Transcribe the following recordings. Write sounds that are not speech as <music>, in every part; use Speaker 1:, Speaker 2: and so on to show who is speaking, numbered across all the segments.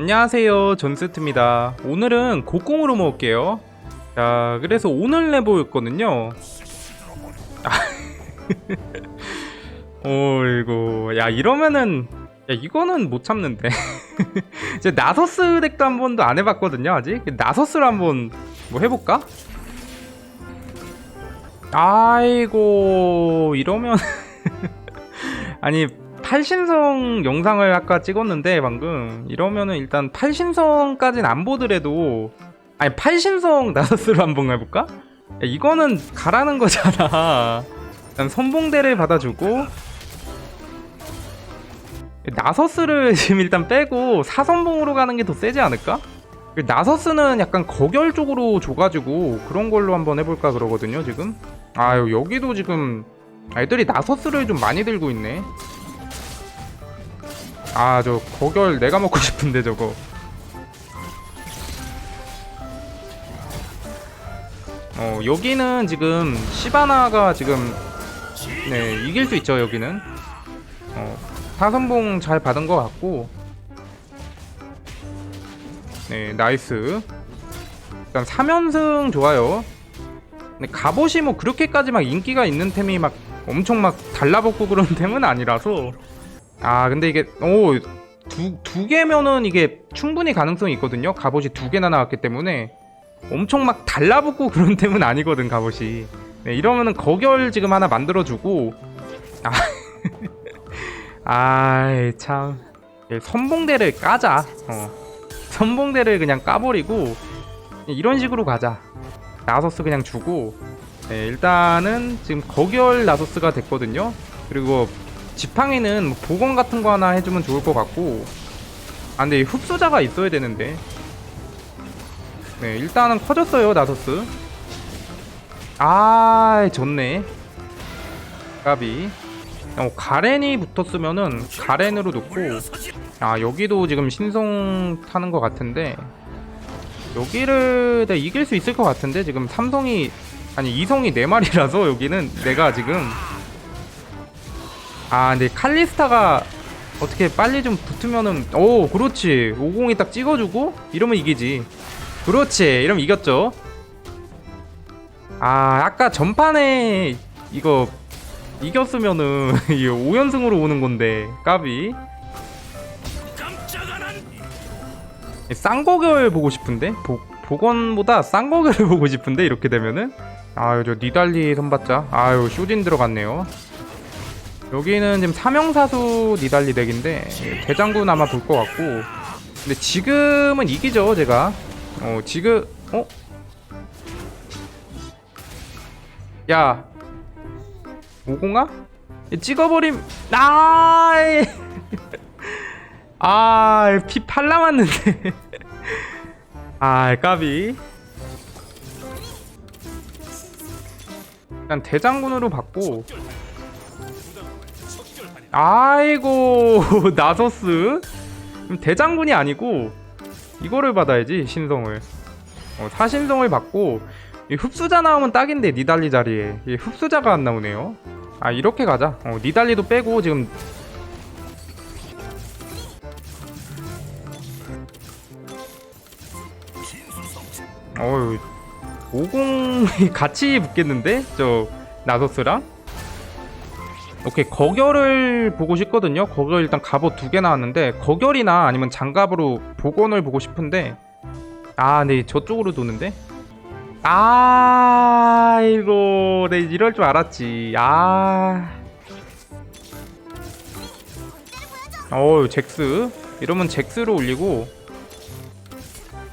Speaker 1: 안녕하세요. 존스트입니다. 오늘은 곡공으로 먹을게요. 자 그래서 오늘 내보였거든요. 아, <laughs> 어이구 야 이러면은 야 이거는 못 참는데. <laughs> 이제 나서스 덱도 한 번도 안 해봤거든요 아직. 나서스를 한번 뭐 해볼까? 아이고 이러면. <laughs> 아니 팔신성 영상을 아까 찍었는데 방금 이러면은 일단 팔신성까진 안 보더라도 아니 팔신성 <laughs> 나서스로 한번 해볼까? 야, 이거는 가라는 거잖아 일단 선봉대를 받아주고 나서스를 <laughs> 지금 일단 빼고 사선봉으로 가는 게 더 세지 않을까? 나서스는 약간 거결 쪽으로 줘가지고 그런 걸로 한번 해볼까 그러거든요 지금 아유 여기도 지금 애들이 나서스를 좀 많이 들고 있네 아 저 거결 내가 먹고 <laughs> 싶은데 저거. 어 여기는 지금 시바나가 지금 네 이길 수 있죠 여기는. 어 사선봉 잘 받은 것 같고. 네 나이스. 일단 3연승 좋아요. 근데 갑옷이 뭐 그렇게까지 막 인기가 있는 템이 막 엄청 막 달라붙고 그런 <laughs> 템은 아니라서 아 근데 이게 오 두 두 개면은 이게 충분히 가능성이 있거든요. 갑옷이 두 개나 나왔기 때문에. 엄청 막 달라붙고 <laughs> 그런 템은 아니거든 갑옷이. 네, 이러면은 거결 지금 하나 만들어주고. 아 <laughs> 아이 참. 예, 선봉대를 까자. 어. 선봉대를 그냥 까버리고 이런 식으로 가자. 나서스 그냥 주고. 네, 일단은 지금 거결 나서스가 됐거든요. 그리고 지팡이는 뭐 보건 같은 거 하나 해주면 좋을 것 같고. 아 근데 이 흡수자가 있어야 되는데. 네 일단은 커졌어요 나서스. 아 좋네. 까비. 어, 가렌이 붙었으면은 가렌으로 놓고. 아 여기도 지금 신성 타는 것 같은데. 여기를 내가 이길 수 있을 것 같은데 지금 삼성이 아니 이성이 네 마리라서 여기는 내가 지금 아 근데 칼리스타가 어떻게 빨리 좀 붙으면은 오 그렇지. 50이 딱 찍어주고 이러면 이기지. 그렇지. 이러면 이겼죠. 아 아까 전판에 이거 이겼으면은 <laughs> 이 5연승으로 오는 건데 까비. 쌍거결 보고 싶은데? 보, 복원보다 쌍거결을 <laughs> 보고 싶은데? 이렇게 되면은? 아유 저 니달리 선봤자. 아유 쇼딘 들어갔네요 여기는 지금 사명사수 니달리 덱인데 대장군 아마 볼 것 같고 근데 지금은 이기죠 제가 어 지금 어? 야 오공아? 찍어버림 아이 <laughs> 아, 피팔 남았는데. <laughs> 아, 까비. 일단 대장군으로 받고. 아이고, <laughs> 나서스. 대장군이 아니고 이거를 받아야지 신성을. 어, 사신성을 받고 이 흡수자 나오면 딱인데 니달리 자리에 이 흡수자가 안 나오네요. 아 이렇게 가자. 어, 니달리도 빼고 지금 어유 50이 <laughs> 같이 붙겠는데 저 나서스랑 오케이 거결을 보고 싶거든요. 거결 일단 갑옷 두 개 나왔는데 거결이나 아니면 장갑으로 복원을 보고 싶은데 아네 저쪽으로 도는데? 아이고 네 이럴 줄 알았지. 아. 어우 잭스. 이러면 잭스로 올리고.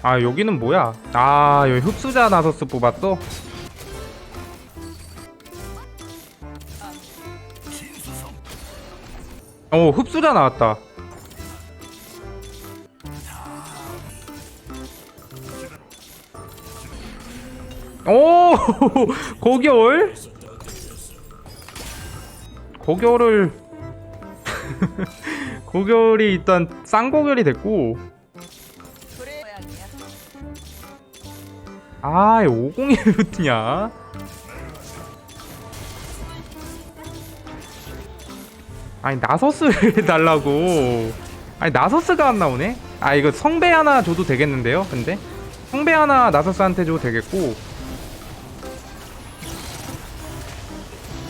Speaker 1: 아 여기는 뭐야? 아 여기 흡수자 나서스 뽑았어 어 흡수자 나왔다. 오 고결 고결을 고결이 일단 쌍고결이 됐고. 아, 50이 붙냐? 아니, 나서스를 <laughs> 달라고. 아니, 나서스가 안 나오네? 아 이거 성배 하나 줘도 되겠는데요 근데? 성배 하나 나서스한테 줘도 되겠고.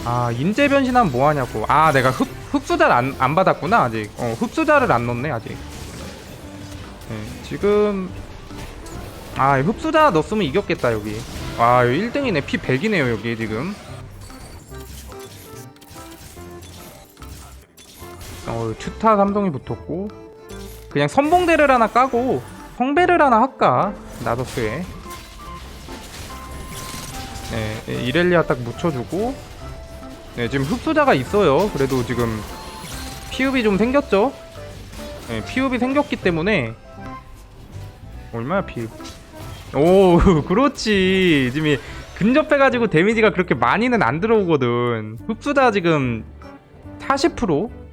Speaker 1: 아 인재 변신하면 뭐하냐고. 아 내가 흡, 흡수자를 안, 안 받았구나 아직. 어 흡수자를 안 넣네 아직. 네, 지금. 아 흡수자 넣었으면 이겼겠다 여기. 와 여기 1등이네. 피 100이네요 여기 지금 어 추타 삼성이 붙었고 그냥 선봉대를 하나 까고 성배를 하나 할까? 나더스에. 네 이렐리아 딱 묻혀주고 네 지금 흡수자가 있어요. 그래도 지금 피읍이 좀 생겼죠? 네 피읍이 생겼기 때문에. 얼마야 피읍? 오 <laughs> 그렇지. 지금 이 근접해가지고 데미지가 그렇게 많이는 안 들어오거든. 흡수자 지금 40%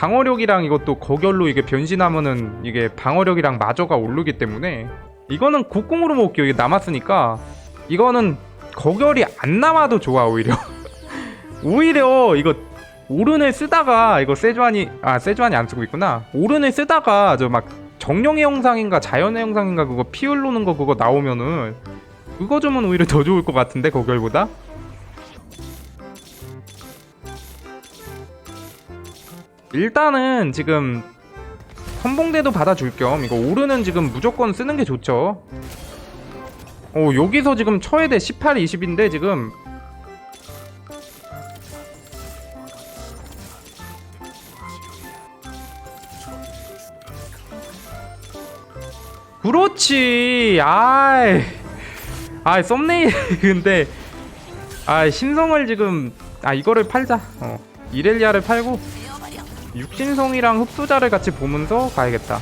Speaker 1: 방어력이랑 이것도 거결로 이게 변신하면은 이게 방어력이랑 마저가 오르기 때문에 이거는 곡공으로 먹을게요 이게 남았으니까 이거는 거결이 안 남아도 좋아 오히려. <laughs> 오히려 이거 오른을 쓰다가 이거 세주안이 아 세주안이 안 쓰고 있구나. 오른을 쓰다가 저 막 정령의 영상인가 자연의 영상인가 그거 피 흘르는 거 그거 나오면은 그거 주면 오히려 더 좋을 것 같은데 거결보다 일단은 지금 선봉대도 받아줄 겸 이거 오르는 지금 무조건 쓰는 게 좋죠. 오 여기서 지금 처해대 18, 20인데 지금 그렇지. 아이. 아, 썸네일 <laughs> 근데 아, 신성을 지금 아, 이거를 팔자. 어. 이렐리아를 팔고 육신성이랑 흡수자를 같이 보면서 가야겠다.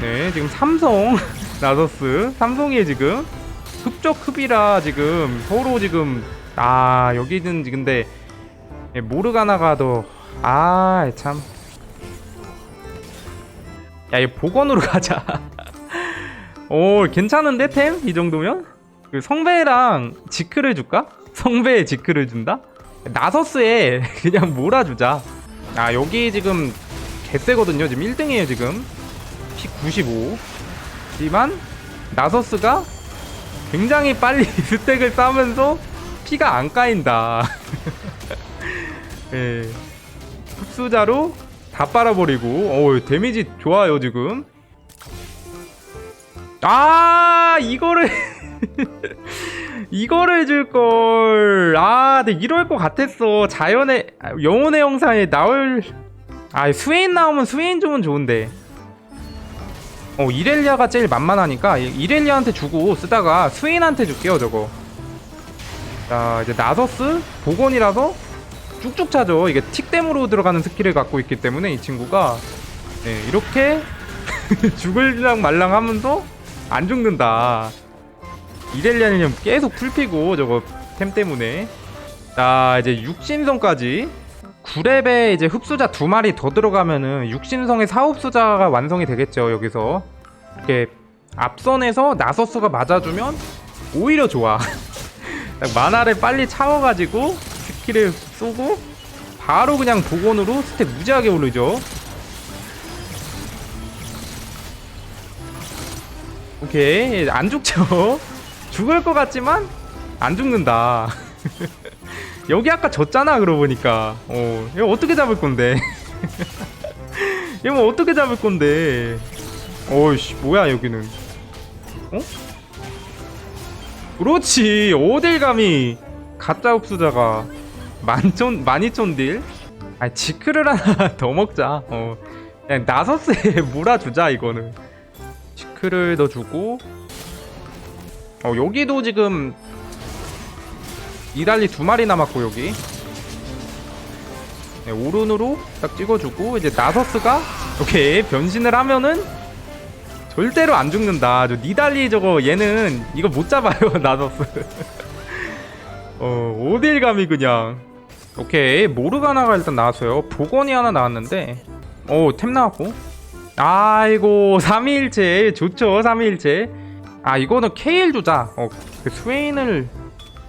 Speaker 1: 네, 지금 삼성 <laughs> 나서스 삼성이 지금 흡적 흡이라 지금 서로 지금 아 여기는 근데 예, 모르가나가 더아참 야, 이 복원으로 <laughs> 가자. 오, 괜찮은데 템? 이 정도면? 그 성배랑 지크를 줄까? 성배에 지크를 준다? 나서스에 <laughs> 그냥 몰아주자. 아, 여기 지금 개쎄거든요. 지금 1등이에요, 지금. 피 95. 하지만 나서스가 굉장히 빨리 <laughs> 스택을 쌓으면서 피가 안 까인다. <laughs> 예. 흡수자로 다 빨아버리고 어 데미지 좋아요 지금 아 이거를 이거를 줄걸. 아 근데 이럴 것 같았어. 자연의 아, 영혼의 영상에 나올 아 스웨인 나오면 스웨인 주면 좋은데. 어 이렐리아가 제일 만만하니까 이- 이렐리아한테 주고 쓰다가 스웨인한테 줄게요 저거. 자 이제 나서스 복원이라서 쭉쭉 차죠. 이게 틱댐으로 들어가는 스킬을 갖고 있기 때문에 이 친구가. 네, 이렇게 <laughs> 죽을랑 말랑 하면서 안 죽는다. 이렐리아는 계속 풀피고 저거 템 때문에. 자 이제 육신성까지. 9렙에 이제 흡수자 두 마리 더 들어가면은 육신성의 사흡수자가 완성이 되겠죠 여기서. 이렇게 앞선에서 나서스가 맞아주면 오히려 좋아. <laughs> 딱 만화를 빨리 차워가지고 스킬을 쏘고 바로 그냥 복원으로 스택 무지하게 오르죠. 오케이. 안 죽죠 <laughs> 죽을 것 같지만 안 죽는다 <laughs> 여기 아까 졌잖아 그러고 보니까 어 이거 어떻게 잡을 건데 <laughs> 이거 뭐 어떻게 잡을 건데 어이씨 뭐야 여기는 어? 그렇지 감히 가짜 흡수자가 만천 만이천 딜? 아 지크를 하나 <laughs> 더 먹자. 어 그냥 나서스에 몰아주자 이거는. 지크를 더 주고. 어 여기도 지금 이달리 두 마리 남았고 여기. 네, 오른으로 딱 찍어주고 이제 나서스가 오케이 변신을 하면은 절대로 안 죽는다. 저 니달리 저거 얘는 이거 못 잡아요 <laughs> 나서스. 어 어딜 감히 그냥 오케이 모르가나가 일단 나왔어요 복원이 하나 나왔는데 어템 나왔고 아이고 3위일체 좋죠 3위일체 아 이거는 케일 주자 어 그 스웨인을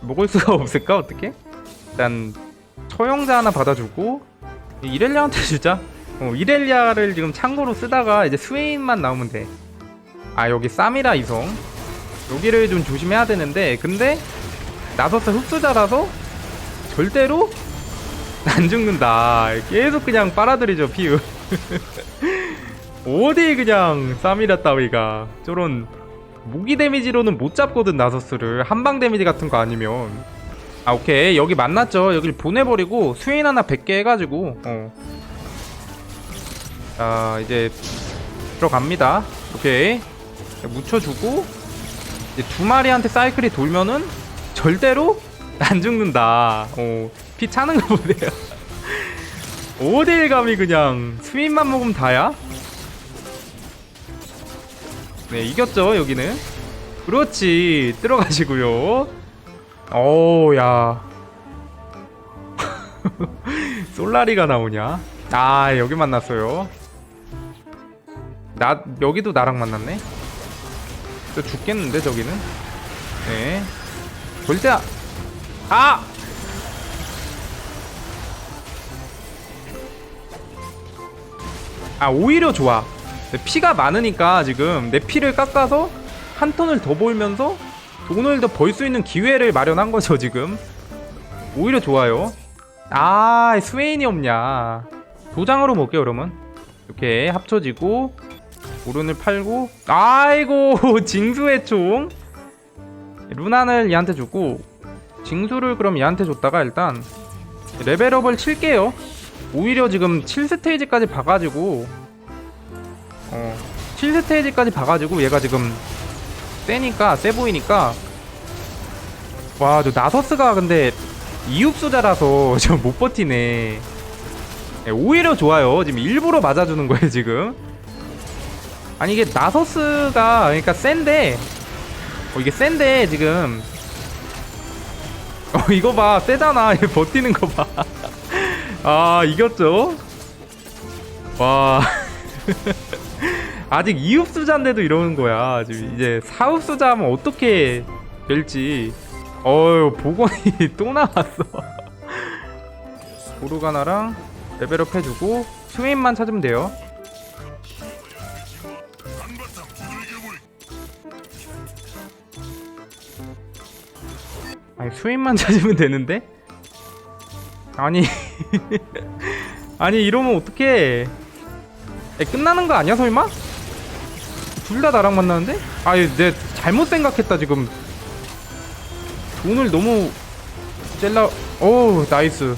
Speaker 1: 먹을 수가 <laughs> 없을까 어떻게 일단 처형자 하나 받아주고 이렐리아한테 <laughs> 주자. 어, 이렐리아를 지금 창고로 쓰다가 이제 스웨인만 나오면 돼. 아 여기 쌈이라 이성. 여기를 좀 조심해야 되는데 근데 나서스 흡수자라서 절대로 <laughs> 안 죽는다. 계속 그냥 빨아들이죠 피우. 어디 그냥 쌈이라 따위가 저런 무기 데미지로는 못 잡거든 나서스를. 한방 데미지 같은 거 아니면. 아 오케이. 여기 만났죠. 여길 보내버리고 스웨인 하나 100개 해가지고. 어. 자 이제 들어갑니다. 오케이. 묻혀주고 이제 두 마리한테 사이클이 돌면은 절대로 <laughs> 안 죽는다. 어, 피 차는 거 <laughs> 보세요. 감히 그냥 스윈만 먹으면 다야 네 이겼죠 여기는. 그렇지 들어가시고요. 오야. <laughs> 솔라리가 나오냐? 아 여기 만났어요. 나 여기도 나랑 만났네? 저 죽겠는데 저기는? 네. 절대 아- 아! 아 오히려 좋아 피가 많으니까 지금 내 피를 깎아서 한 턴을 더 벌면서 돈을 더 벌 수 있는 기회를 마련한 거죠 지금. 오히려 좋아요. 아 스웨인이 없냐. 도장으로 먹게요 그러면 이렇게 합쳐지고 오른을 팔고 아이고 <laughs> 징수의 총. 루난을 얘한테 주고 징수를 그럼 얘한테 줬다가 일단 레벨업을 칠게요. 오히려 지금 7스테이지까지 봐가지고 어. 7스테이지까지 봐가지고 얘가 지금 세니까 세 보이니까. 와 저 나서스가 근데 이흡수자라서 저 <laughs> 못 버티네. 예, 오히려 좋아요. 지금 일부러 맞아주는 거예요 지금. 아니 이게 나서스가 그러니까 센데 어 이게 센데 지금. 어 이거 봐. 세잖아. <laughs> 얘 버티는 거봐아 <laughs> 이겼죠? 와 아직 2흡수자인데도 이러는 거야. 지금 이제 4흡수자 하면 어떻게 될지. 어휴 복원이 <laughs> 또 나왔어. 오르가나랑 레벨업 해주고 스웨인만 찾으면 돼요. 아니 스웨인만 <laughs> 찾으면 되는데? 아니 <laughs> 아니 이러면 어떡해. 에, 끝나는 거 아니야 설마? 둘 다 나랑 만나는데? 아니 내 잘못 생각했다 지금. 돈을 너무 젤라 어우 나이스.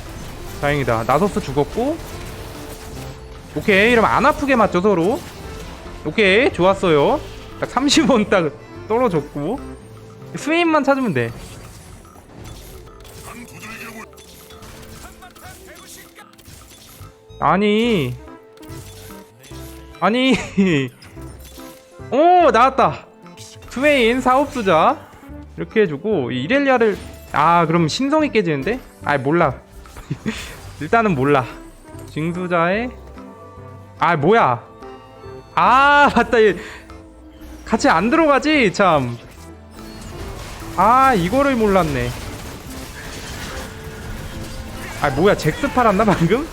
Speaker 1: 다행이다. 나서스 죽었고. 오케이 이러면 안 아프게 맞죠 서로? 오케이 좋았어요. 딱 30원 딱 떨어졌고. 스웨인만 찾으면 돼. 아니. 아니 오 나왔다. 스웨인 사업수자. 이렇게 해주고 이 이렐리아를 아 그럼 신성이 깨지는데? 아 몰라. <laughs> 일단은 몰라. 징수자의 아 뭐야? 아 맞다. 얘 같이 안 들어가지? 참. 아 이거를 몰랐네. 아 뭐야? 잭스 팔았나 방금?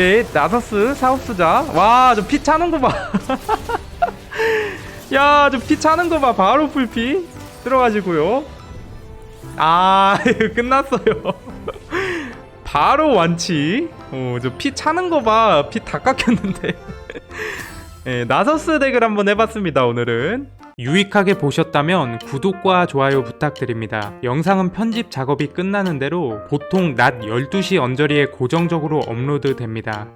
Speaker 1: 오케이 나서스 사업수자. 와 저 피 차는 거봐. <laughs> 야 저 피 차는 거 봐. 바로 풀피 들어가지고요. 아 <laughs> 끝났어요. <laughs> 바로 완치. 어저 피 차는 거봐피 다 깎였는데. 예, 나서스 덱을 한번 해봤습니다 오늘은 유익하게 보셨다면 구독과 좋아요 부탁드립니다. 영상은 편집 작업이 끝나는 대로 보통 낮 12시 언저리에 고정적으로 업로드 됩니다